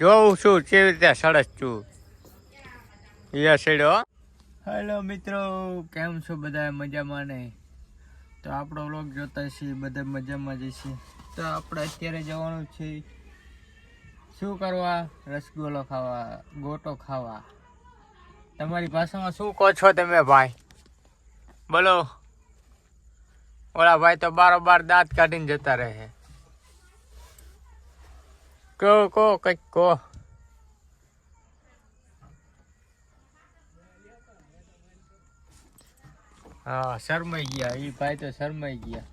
જોઉં છું કેવી રીતે સરસ છું? યસ હેડો હેલો મિત્રો. કેમ છો બધા? મજામાં ને? તો આપણો વ્લોગ જોતા છીએ બધા મજામાં જઈશું તો આપણે અત્યારે જવાનું છે, શું કરવા? રસગુલ્લો ખાવા, ગોટો ખાવા. તમારી ભાષામાં શું કહો છો તમે, ભાઈ? બોલો. ઓલા ભાઈ તો બારોબાર દાંત કાઢીને જતા રહે. કહો કહો કંઈક કહો હા શરમાઈ ગયા એ ભાઈ તો શરમાઈ ગયા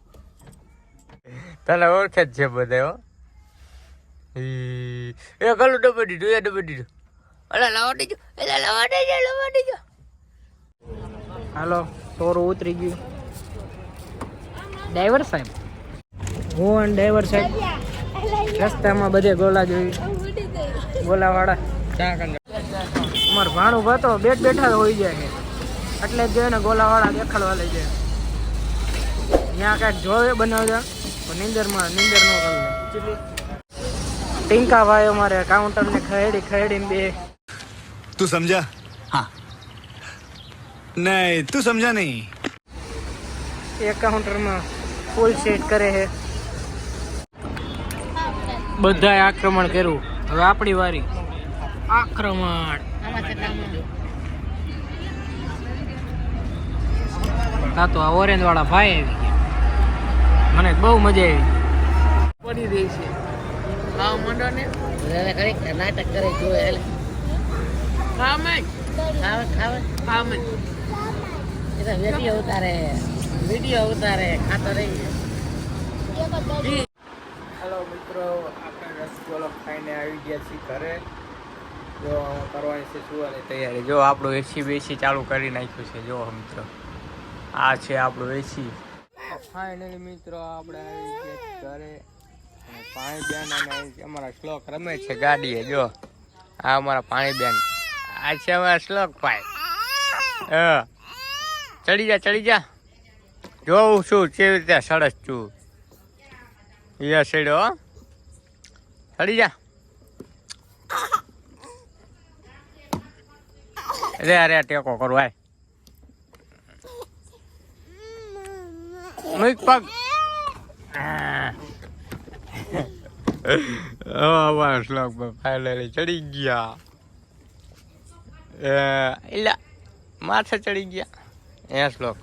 તને ઓળખે જ છે બધા હો ઈ, એ ગલું ડબ્બે દીધું એ ડબ્બે દીધું અલા લાવા દેજો એલા લાવા દેજો લાવા દેજો હાલો સોરું ઉતરી ગયું. ડ્રાઈવર સાહેબ. હું અને ડ્રાઈવર સાહેબ. રસ્તામાં બધે ગોલા જોઈ. ગોલાવાળા. અમાર ભાણું ભાતો બેઠ બેઠા હોઈ જાય છે. એટલે જ ને ગોલાવાળા દેખાડવા લઈ જાય. ત્યાં કાંઈક જોવે બનાવજો પણ નિંદરમાં નીંદર નો કરે ટીંકા ભાઈ અમારે કાઉન્ટર ને ખેડી ખરેડીને બે. તું સમજા? હા. નહીં તું સમજા નહીં. એ કાઉન્ટરમાં ફૂલ સેટ કરે હે બધાએ આક્રમણ કર્યું. હવે આપણી વારી. આક્રમણ. હા તો આ ઓરેન્જ વાળા ભાઈ આવી ગયા. મને બહુ મજા આવી. પડી રહી છે. ખાવા મંડો ને. નાટક કરે જોવે એટલે ખાવા ખાવે ખાવે. ખાવા એ તો વીડિયો ઉતારે. વીડિયો ઉતારે ખાતો રહી હેલો મિત્રો, આપણે રસગોલો ખાઈને આવી ગયા છીએ ઘરે. જો કરવાની છે સુવાની તૈયારી. જો આપણું એસી બેસી ચાલુ કરી નાખ્યું છે. જો મિત્રો, આ છે આપણું એસી ફાઇનલી મિત્રો, આપણે આવી ગયા ઘરે. પાણી બેન અને અમારા શ્લોક રમે છે ગાડીએ, જો. આ અમારા પાણી બેન આ છે અમારા શ્લોક ભાઈ. હા. ચડી જા ચડી જા. જોઉં છું કેવી રીતે સરસ છું. યસ હેડો ચડી જા રે અરે ટેકો કરો આય મૂક પગ અમારા શ્લોક ફાઇનલી ચડી ગયા એલા માથે ચડી ગયા એ શ્લોક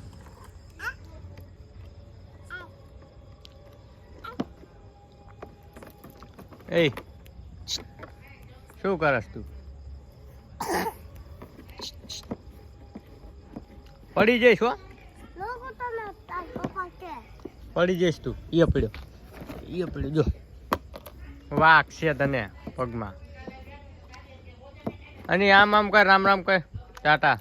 એ. શું કરસ તું? પડી જઈશ હો. પડી જઈશ તું. ઈ પડ્યો. ઈ પડ્યો. જો. વાઘ છે તને પગમાં. અને આમ આમ કર, રામ રામ કર. ટાટા.